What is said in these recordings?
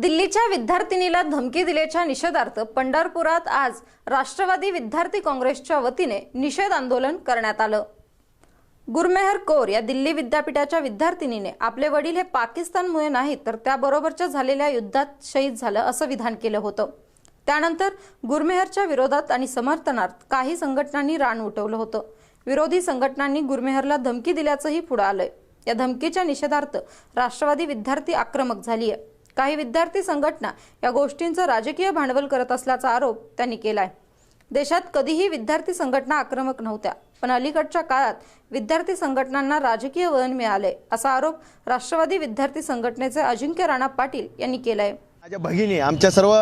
दिल्लीच्या विद्यार्थिनीला धमकी दिल्याच्या निषेधार्थ पंढरपुरात आज राष्ट्रवादी विद्यार्थी काँग्रेसच्या वतीने निषेध आंदोलन करण्यात आलं. गुरमेहर कौर या दिल्ली विद्यापीठाच्या विद्यार्थिनीने आपले वडील हे पाकिस्तानमुळे नाहीत तर त्याबरोबरच्या झालेल्या युद्धात शहीद झालं असं विधान केलं होतं. त्यानंतर गुरमेहरच्या विरोधात आणि समर्थनार्थ काही संघटनांनी रान उठवलं होतं. विरोधी संघटनांनी गुरमेहरला धमकी दिल्याचंही पुढं आलंय. या धमकीच्या निषेधार्थ राष्ट्रवादी विद्यार्थी आक्रमक झाली आहे काही विद्यार्थी संघटना या गोष्टींचं राजकीय भांडवल करत असल्याचा आरोप त्यांनी केलाय. देशात कधीही विद्यार्थी संघटना आक्रमक नव्हत्या पण अलीकडच्या काळात विद्यार्थी संघटनांना राजकीय वळण मिळाले असा आरोप राष्ट्रवादी विद्यार्थी संघटनेचे अजिंक्य राणा पाटील यांनी केलाय. माझ्या भगिनी आमच्या सर्व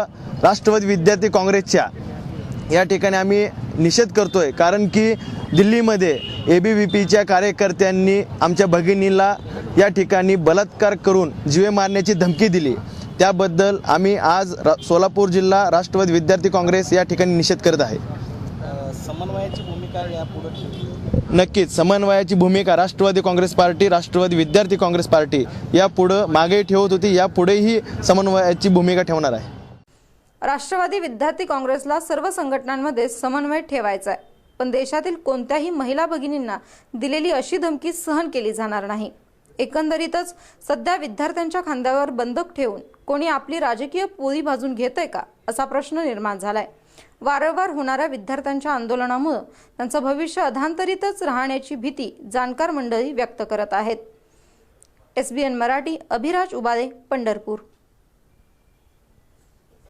राष्ट्रवादी विद्यार्थी काँग्रेसच्या या ठिकाणी आम्ही निषेध करतोय. कारण की दिल्लीमध्ये ए बी व्ही पीच्या कार्यकर्त्यांनी आमच्या भगिनीला या ठिकाणी बलात्कार करून जीवे मारण्याची धमकी दिली. त्याबद्दल आम्ही आज रा सोलापूर जिल्हा राष्ट्रवादी विद्यार्थी काँग्रेस या ठिकाणी निषेध करत आहे. समन्वयाची भूमिका यापुढे नक्कीच समन्वयाची भूमिका राष्ट्रवादी काँग्रेस पार्टी राष्ट्रवादी विद्यार्थी काँग्रेस पार्टी यापुढं मागे ठेवत होती. यापुढेही समन्वयाची भूमिका ठेवणार आहे. राष्ट्रवादी विद्यार्थी काँग्रेसला सर्व संघटनांमध्ये समन्वय ठेवायचा आहे पण देशातील कोणत्याही महिला भगिनींना दिलेली अशी धमकी सहन केली जाणार नाही. एकंदरीतच सध्या विद्यार्थ्यांच्या खांद्यावर बंदक ठेवून कोणी आपली राजकीय पोळी भाजून घेतंय का असा प्रश्न निर्माण झालाय. वारंवार होणाऱ्या विद्यार्थ्यांच्या आंदोलनामुळे त्यांचं भविष्य अधांतरितच राहण्याची भीती जाणकार मंडळी व्यक्त करत आहेत. एसबीएन मराठी अभिराज उबाळे पंढरपूर.